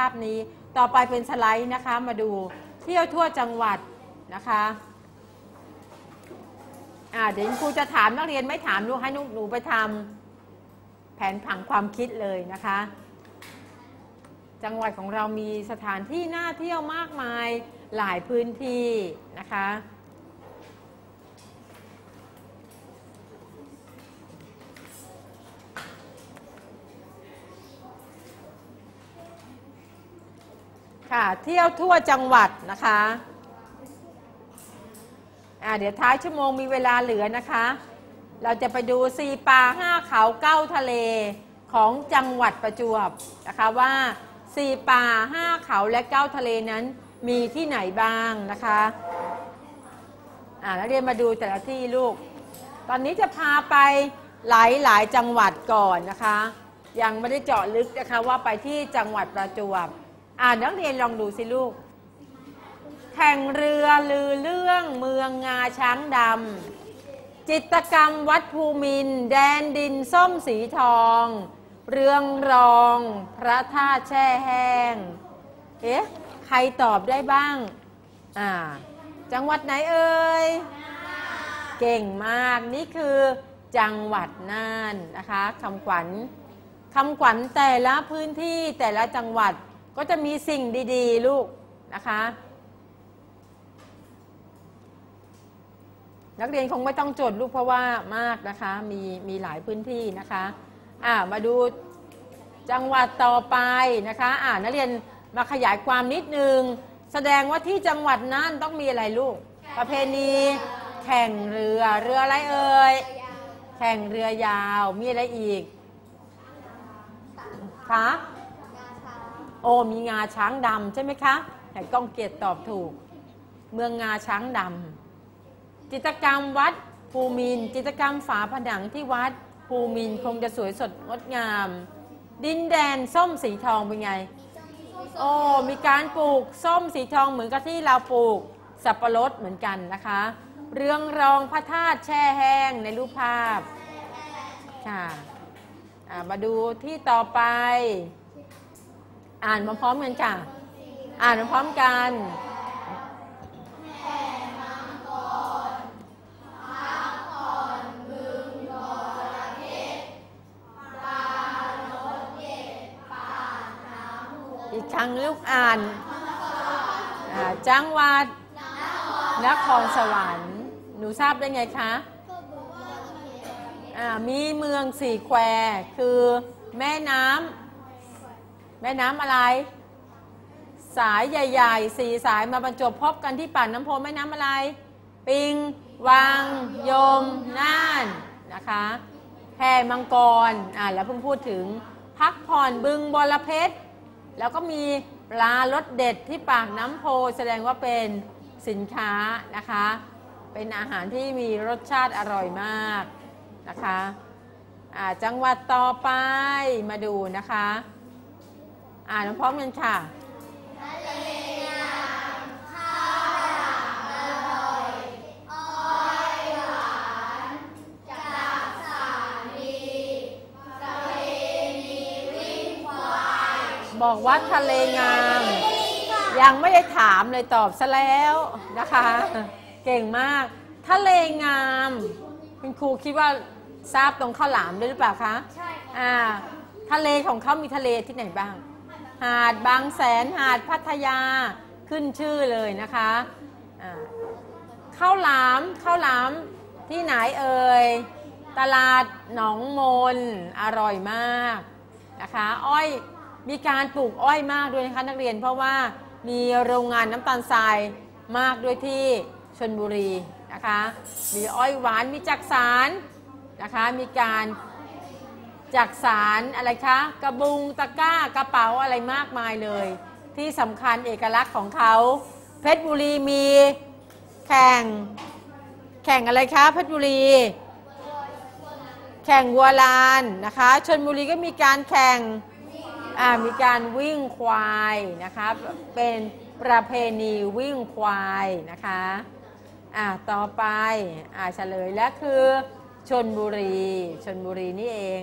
ภาพนี้ ต่อไปเป็นสไลด์นะคะมาดูเที่ยวทั่วจังหวัดนะคะอ่าเดี๋ยวครูจะถามนักเรียนไม่ถามลูกให้หนูไปทำแผนผังความคิดเลยนะคะ จังหวัดของเรามีสถานที่น่าเที่ยวมากมายหลายพื้นที่นะคะ ค่ะ เที่ยวทั่วจังหวัดนะคะอ่าเดี๋ยวท้ายชั่วโมงมีเวลาเหลือนะคะ เราจะไปดูซีปลาห้าเขาเก้าทะเลของจังหวัดประจวบนะคะว่าซีปลาห้าเขาและเก้าทะเลนั้นมีที่ไหนบ้างนะคะอ่าแล้วเรียนมาดูแต่ละที่ลูก ตอนนี้จะพาไปหลายหลายจังหวัดก่อนนะคะ ยังไม่ได้เจาะลึกนะคะว่าไปที่จังหวัดประจวบ อ่านักเรียนลองดูสิลูก แข่งเรือลือเรื่องเมืองงาช้างดำจิตกรรมวัดภูมิน แดนดินส้มสีทอง เรืองรอง พระธาตุแช่แห้ง เอ๊ะ ใครตอบได้บ้าง อ่า จังหวัดไหนเอ่ย เก่งมากนี่คือจังหวัดน่านนะคะคำขวัญคำขวัญแต่ละพื้นที่แต่ละจังหวัด ก็จะมีสิ่งดีๆ ลูกนะคะ นักเรียนคงไม่ต้องจดลูกเพราะว่ามากนะคะ มีมีหลายพื้นที่นะคะอ่ามาดูจังหวัดต่อไปนะคะอ่านักเรียนมาขยายความนิดนึง แสดงว่าที่จังหวัดนั้นต้องมีอะไรลูก ประเพณีแข่งเรือเรืออะไรเอ่ยแข่งเรือยาวมีอะไรอีกคะ โอ้มีงาช้างดำใช่ไหมคะแต่ก้องเกียรติตอบถูก เมืองงาช้างดำจิตกรรมวัดภูมิน จิตกรรมฝาผนังที่วัดภูมินคงจะสวยสดงดงาม ดินแดนส้มสีทองเป็นไง โอ้มีการปลูกส้มสีทองเหมือนกับที่เราปลูกสับปะรดเหมือนกันนะคะ เรืองรองพระธาตุแช่แห้งในรูปภาพค่ะมาดูที่ต่อไป อ่านมาพร้อมกันค่ะอ่านมาพร้อมกันอีกครั้งลูกอ่านอ่าจังหวัด นครสวรรค์ หนูทราบได้ไงคะอ่ามีเมืองสี่แคว คือแม่น้ำ แม่น้ำอะไร สายใหญ่ๆสี่สายมาบรรจบพบกันที่ป่านน้ำโพแม่น้ำอะไร ปิง วัง ยม น่าน นะคะแพมังกร อ่าแล้วเพิ่งพูดถึง พักผ่อนบึงบรเพชร แล้วก็มีปลารสเด็ดที่ปากน้ำโพแสดงว่าเป็นสินค้านะคะ เป็นอาหารที่มีรสชาติอร่อยมากนะคะอ่าจังหวัดต่อไปมาดูนะคะ อ่านพร้อมกันค่ะบอกวัดทะเลงาม ยังไม่ได้ถามเลยตอบซะแล้วนะคะ เก่งมาก ทะเลงาม คุณครูคิดว่าทราบตรงข้าวหลามด้วยหรือเปล่าคะ ใช่อ่าทะเลของเขามีทะเลที่ไหนบ้าง หาดบางแสนหาดพัทยาขึ้นชื่อเลยนะคะข้าวหลามข้าวหลามที่ไหนเอ่ยตลาดหนองมนอร่อยมากนะคะอ้อยมีการปลูกอ้อยมากด้วยนะคะนักเรียนเพราะว่ามีโรงงานน้ำตาลทรายมากด้วยที่ชนบุรีนะคะมีอ้อยหวานมีจักสารนะคะมีการ จักสารอะไรคะ กระบุงตะกร้ากระเป๋าอะไรมากมายเลย ที่สำคัญเอกลักษณ์ของเขา เพชรบุรีมีแข่ง แข่งอะไรคะเพชรบุรี แข่งวัวลานนะคะชนบุรีก็มีการแข่งอ่ามีการวิ่งควายนะคะเป็นประเพณีวิ่งควายนะคะอ่าต่อไปอ่าเฉลยและคือชนบุรีชนบุรีนี่เอง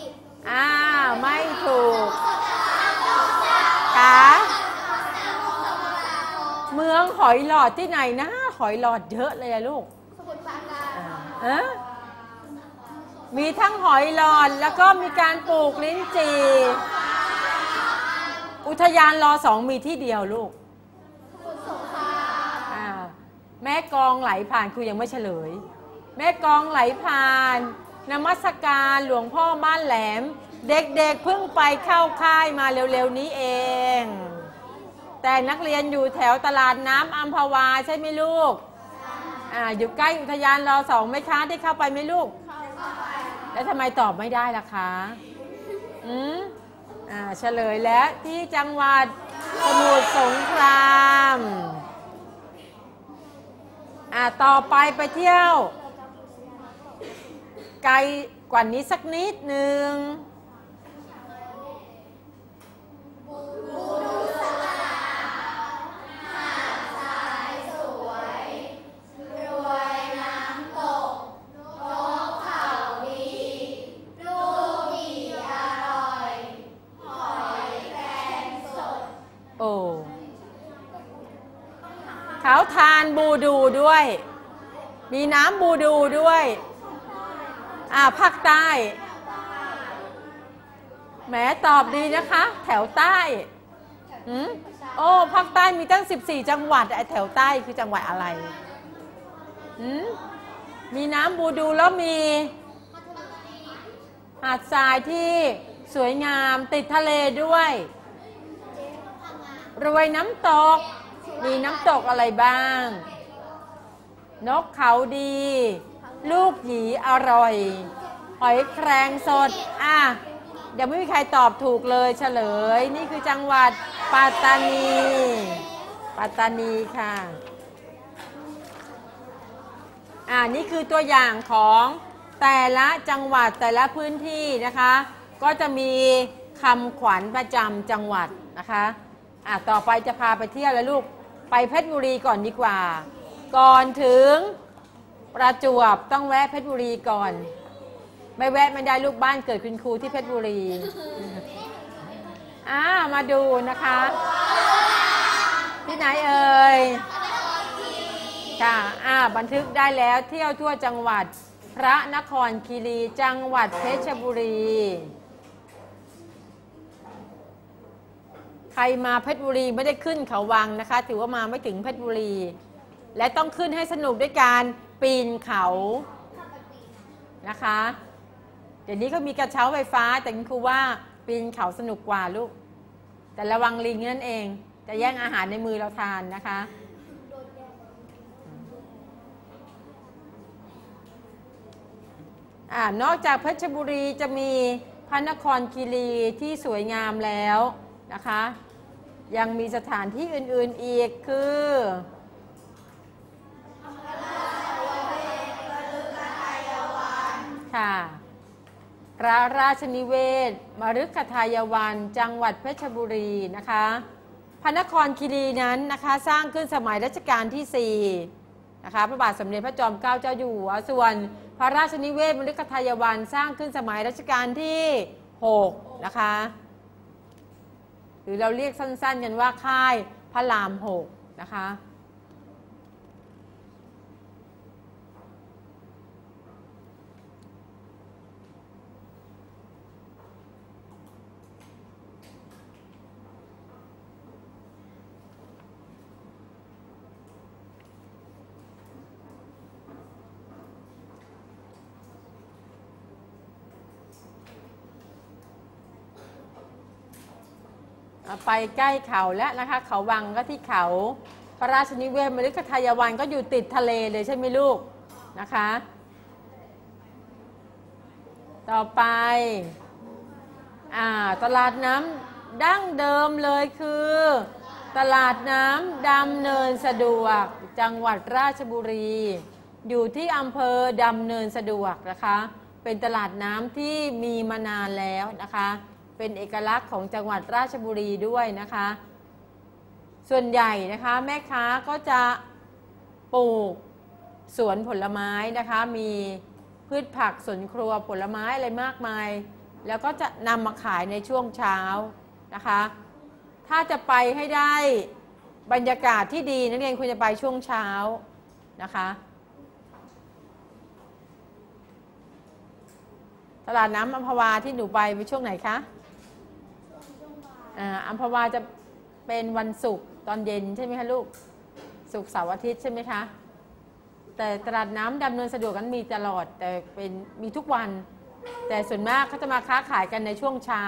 องหอยหลอดที่ไหนนะ หอยหลอดเยอะเลยอะลูกสมุทรปราการเอะมีทั้งหอยหลอดแล้วก็มีการปลูกลิ้นจี่อุทยานรอสองมีที่เดียวลูกสมุทรสงครามอ่าแม่กลองไหลผ่านครูยังไม่เฉลย แม่กลองไหลผ่านนมัสการหลวงพ่อบ้านแหลม เด็กๆเพิ่งไปเข้าค่ายมาเร็วๆนี้เอง แต่นักเรียนอยู่แถวตลาดน้ำอัมพวาใช่ไหมลูกอ่าอยู่ใกล้อุทยานรอสองไหมคะได้เข้าไปไหมลูกแล้วทำไมตอบไม่ได้ล่ะคะอืมอ่าเฉลยแล้วที่จังหวัดสมุทรสงครามอ่าต่อไปไปเที่ยว ไกลกว่านี้สักนิดหนึ่ง เขาทานบูดูด้วย มีน้ำบูดูด้วย อ่าภาคใต้ แหมตอบดีนะคะ แถวใต้หืมโอ้ภาคใต้มีตั้ง 14 จังหวัดไอแถวใต้คือจังหวัดอะไรหืมมีน้ำบูดูแล้วมีหาดทรายที่สวยงามติดทะเลด้วย รวยน้ำตก มีน้ำตกอะไรบ้าง นกเขาดี ลูกหยีอร่อย หอยแครงสด อะยังไม่มีใครตอบถูกเลยเฉลย นี่คือจังหวัดปัตตานี ปัตตานีค่ะ อ่านี่คือตัวอย่างของแต่ละจังหวัดแต่ละพื้นที่นะคะ ก็จะมีคำขวัญประจำจังหวัดนะคะอะต่อไปจะพาไปเที่ยวแล้วลูก ไปเพชรบุรีก่อนดีกว่า ก่อนถึงประจวบต้องแวะเพชรบุรีก่อน ไม่แวะไม่ได้ลูกบ้านเกิดคุณครูที่เพชรบุรีอ่ามาดูนะคะ ที่ไหนเอ่ยค่ะอ่าบันทึกได้แล้วเที่ยวทั่วจังหวัด พระนครคีรีจังหวัดเพชรบุรี ใครมาเพชรบุรีไม่ได้ขึ้นเขาวังนะคะ ถือว่ามาไม่ถึงเพชรบุรี และต้องขึ้นให้สนุกด้วยการปีนเขานะคะ เดี๋ยวนี้เขามีกระเช้าไฟฟ้า แต่คุณครูว่าปีนเขาสนุกกว่าลูก แต่ระวังลิงนั่นเอง จะแย่งอาหารในมือเราทานนะคะอนอกจากเพชรบุรีจะมีพระนครคีรีที่สวยงามแล้ว นะคะ ยังมีสถานที่อื่นๆอีกคือค่ะพระราชนิเวศมฤคทายวันจังหวัดเพชรบุรีนะคะ พระนครคีรีนั้นนะคะสร้างขึ้นสมัยรัชกาลที่ 4 นะคะพระบาทสมเด็จพระจอมเกล้าเจ้าอยู่หัวส่วน พระราชนิเวศมฤคทายวันสร้างขึ้นสมัยรัชกาลที่ 6 นะคะ หรือเราเรียกสั้นๆกันว่าค่ายพระรามหกนะคะ ไปใกล้เขาแล้วนะคะ เขาวังก็ที่เขาพระราชนิเวศมฤคทายวันก็อยู่ติดทะเลเลยใช่ไหมลูกนะคะ ต่อไปอ่าตลาดน้ำดั้งเดิมเลยคือ ตลาดน้ำดำเนินสะดวก จังหวัดราชบุรี อยู่ที่อำเภอดำเนินสะดวกนะคะ เป็นตลาดน้ำที่มีมานานแล้วนะคะ เป็นเอกลักษณ์ของจังหวัดราชบุรีด้วยนะคะ ส่วนใหญ่นะคะแม่ค้าก็จะปลูกสวนผลไม้นะคะ มีพืชผักสวนครัวผลไม้อะไรมากมาย แล้วก็จะนำมาขายในช่วงเช้านะคะ ถ้าจะไปให้ได้บรรยากาศที่ดีนักเรียนควรจะไปช่วงเช้านะคะตลาดน้ำอัมพวาที่หนูไปไปช่วงไหนคะ อัมพวาจะเป็นวันศุกร์ตอนเย็นใช่ไหมคะลูกศุกร์เสาร์อาทิตย์ใช่ไหมคะ แต่ตลาดน้ำดำเนินสะดวกกันมีตลอดแต่เป็นมีทุกวัน แต่ส่วนมากเขาจะมาค้าขายกันในช่วงเช้า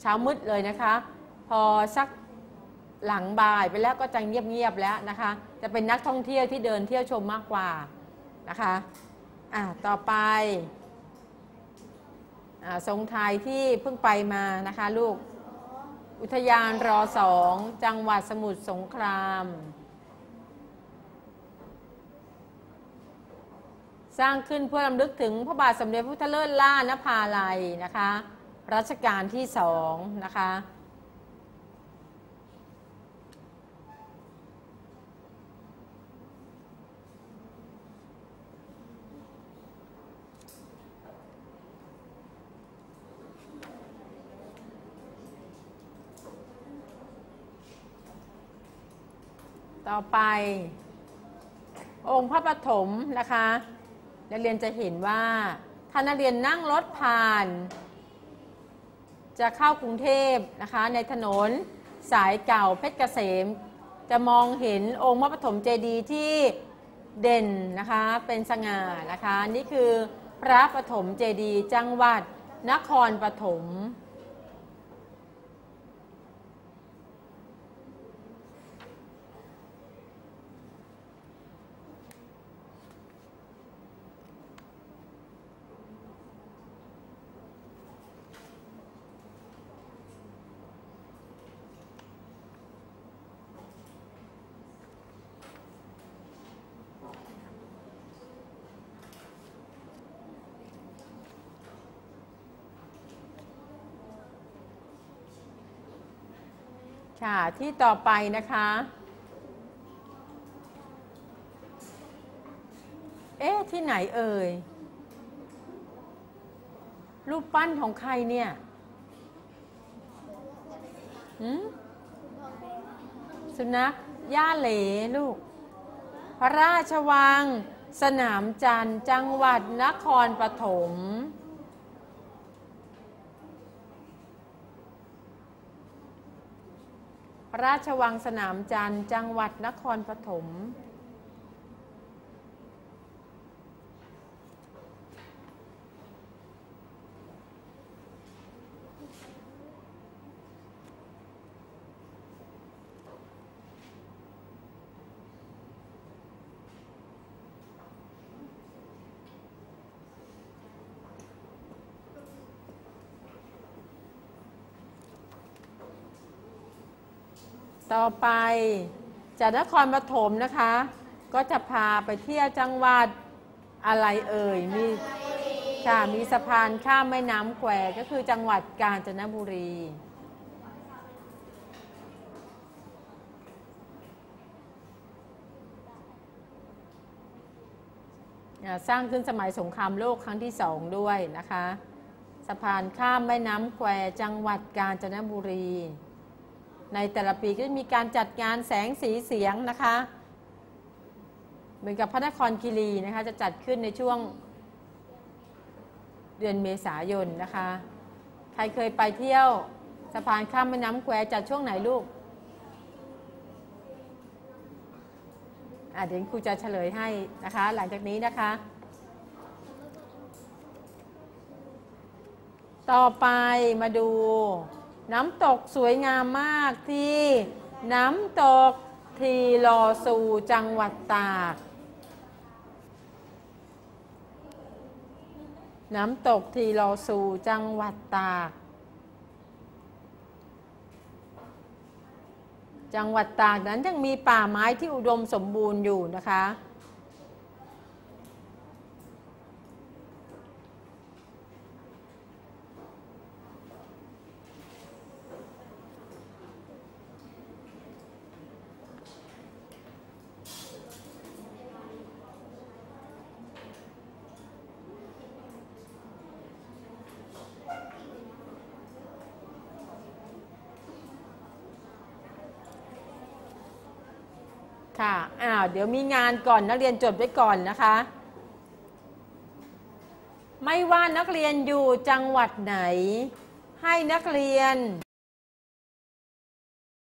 เช้ามืดเลยนะคะ พอสักหลังบ่ายไปแล้วก็จะเงียบๆแล้วนะคะ จะเป็นนักท่องเที่ยวที่เดินเที่ยวชมมากกว่านะคะ อะต่อไป ทรงไทยที่เพิ่งไปมานะคะลูก อุทยานรอสองจังหวัดสมุทรสงคราม สร้างขึ้นเพื่อลำลึกถึงพระบาทสมเด็จพระพุทธเลิศล่านภาลัยนะคะ รัชกาลที่สองนะคะ ต่อไป องค์พระปฐมนะคะนักเรียนจะเห็นว่าถ้านักเรียนนั่งรถผ่าน จะเข้ากรุงเทพนะคะ ในถนนสายเก่าเพชรเกษม จะมองเห็นองค์พระปฐมเจดีย์ที่เด่นนะคะเป็นสง่านะคะ นี่คือพระปฐมเจดีย์จังหวัดนครปฐม ค่ะ ที่ต่อไปนะคะ เอ๊ะ ที่ไหนเอ่ย รูปปั้นของใครเนี่ยหืมสุนัข ย่าเหลลูก พระราชวัง สนามจันทร์ จังหวัดนครปฐม ราชวังสนามจันทร์ จังหวัดนครปฐม ต่อไปจากนครปฐมนะคะ ก็จะพาไปเที่ยวจังหวัดอะไรเอ่ยมีค่ะมีสะพานข้ามแม่น้ำแควก็คือจังหวัดกาญจนบุรีสร้างขึ้นสมัยสงครามโลกครั้งที่สองด้วยนะคะ สะพานข้ามแม่น้ำแควจังหวัดกาญจนบุรี ในแต่ละปีก็จะมีการจัดงานแสงสีเสียงนะคะ เหมือนกับพระนครคีรีนะคะ จะจัดขึ้นในช่วงเดือนเมษายนนะคะ ใครเคยไปเที่ยวสะพานข้ามแม่น้ำแควจัดช่วงไหนลูกอะเดี๋ยวครูจะเฉลยให้นะคะ หลังจากนี้นะคะ ต่อไปมาดู น้ำตกสวยงามมากที่น้ำตกทีลอซูจังหวัดตาก น้ำตกทีลอซูจังหวัดตาก จังหวัดตากนั้นยังมีป่าไม้ที่อุดมสมบูรณ์อยู่นะคะ ค่ะอ้าวเดี๋ยวมีงานก่อนนักเรียนจดไว้ก่อนนะคะ ไม่ว่านักเรียนอยู่จังหวัดไหน ให้นักเรียน